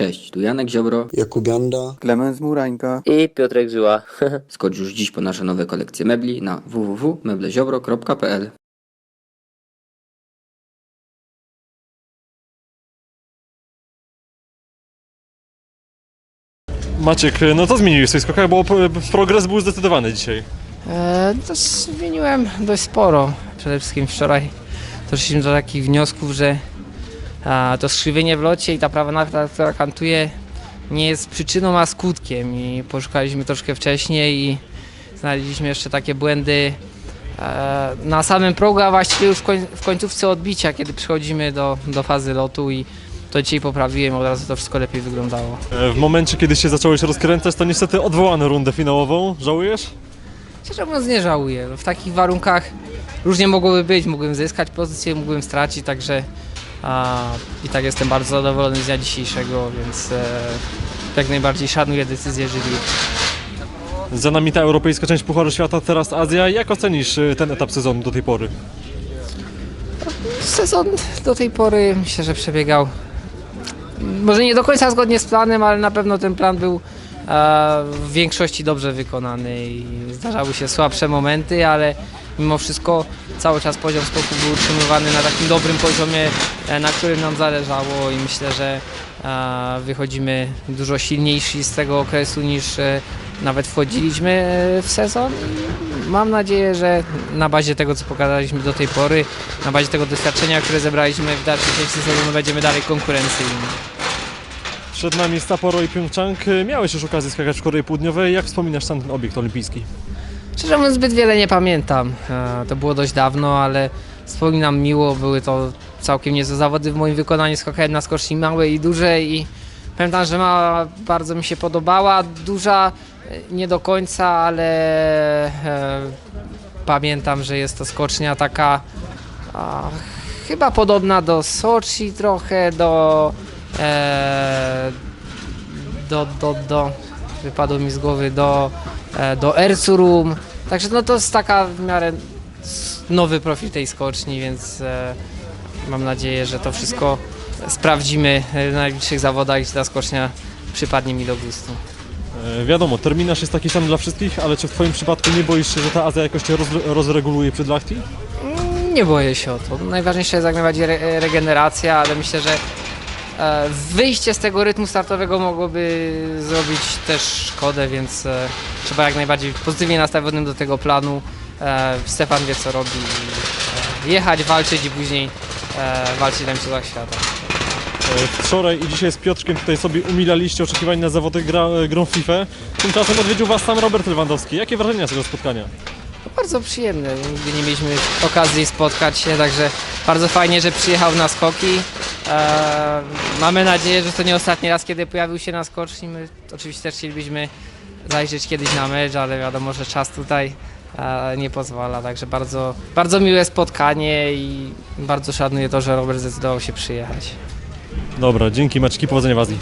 Cześć, tu Janek Ziobro. Jakubianda, Klemens Murańka. I Piotrek Żyła. Skocz już dziś po nasze nowe kolekcje mebli na www.mebleziobro.pl Maciek, no co zmieniłeś w swoich skokach, bo progres był zdecydowany dzisiaj. E, to zmieniłem dość sporo. Przede wszystkim wczoraj doszliśmy do takich wniosków, że to skrzywienie w locie i ta prawa narta, która kantuje, nie jest przyczyną, a skutkiem. I poszukaliśmy troszkę wcześniej i znaleźliśmy jeszcze takie błędy e, na samym progu, a właściwie już w, koń, w końcówce odbicia, kiedy przychodzimy do, do fazy lotu i to dzisiaj poprawiłem, od razu to wszystko lepiej wyglądało. E, W momencie, kiedy się zacząłeś rozkręcać, to niestety odwołano rundę finałową. Żałujesz? Szczerze mówiąc nie żałuję. W takich warunkach różnie mogłoby być. Mógłbym zyskać pozycję, mógłbym stracić, także i tak jestem bardzo zadowolony z dnia dzisiejszego, więc e, jak najbardziej szanuję decyzję jury. Za nami ta europejska część Pucharu Świata, teraz Azja. Jak ocenisz e, ten etap sezonu do tej pory? Sezon do tej pory myślę, że przebiegał może nie do końca zgodnie z planem, ale na pewno ten plan był e, w większości dobrze wykonany i zdarzały się słabsze momenty, ale mimo wszystko cały czas poziom skoku był utrzymywany na takim dobrym poziomie, e, na którym nam zależało i myślę, że e, wychodzimy dużo silniejsi z tego okresu niż e, nawet wchodziliśmy w sezon. Mam nadzieję, że na bazie tego, co pokazaliśmy do tej pory, na bazie tego doświadczenia, które zebraliśmy w dalszej części sezonu, będziemy dalej konkurencyjni. Przed nami Sapporo i Pyeongchang. Miałeś już okazję skakać w Korei Południowej. Jak wspominasz ten obiekt olimpijski? Szczerze mówiąc, zbyt wiele nie pamiętam. E, To było dość dawno, ale wspominam miło. Były to całkiem niezłe zawody w moim wykonaniu. Skakałem na skoczni małej i dużej i pamiętam, że mała bardzo mi się podobała. Duża e, nie do końca, ale e, pamiętam, że jest to skocznia taka chyba podobna do Soczi trochę, do do, do, do wypadło mi z głowy do, do Erzurum. Także no to jest taka w miarę nowy profil tej skoczni, więc e, mam nadzieję, że to wszystko sprawdzimy w najbliższych zawodach i ta skocznia przypadnie mi do gustu. E, Wiadomo, terminarz jest taki sam dla wszystkich, ale czy w Twoim przypadku nie boisz się, że ta Azja jakoś Cię roz, rozreguluje przed Lachti? Nie boję się o to. Najważniejsza jest jak najbardziej re regeneracja, ale myślę, że e, wyjście z tego rytmu startowego mogłoby zrobić też szkodę, więc e, trzeba jak najbardziej pozytywnie nastawionym do tego planu. E, Stefan wie co robi. E, jechać, walczyć i później e, walczyć na mistrzostwach świata. E, Wczoraj i dzisiaj z Piotrkiem tutaj sobie umilaliście oczekiwania na zawody gra, e, Grand FIFA. Tymczasem odwiedził Was sam Robert Lewandowski. Jakie wrażenia z tego spotkania? Bardzo przyjemne. Nigdy nie mieliśmy okazji spotkać się, także bardzo fajnie, że przyjechał na skoki. E, mamy nadzieję, że to nie ostatni raz, kiedy pojawił się na skoczni. My oczywiście też chcielibyśmy zajrzeć kiedyś na mecz, ale wiadomo, że czas tutaj e, nie pozwala. Także bardzo, bardzo miłe spotkanie i bardzo szanuję to, że Robert zdecydował się przyjechać. Dobra, dzięki Maczki, powodzenia w Azji.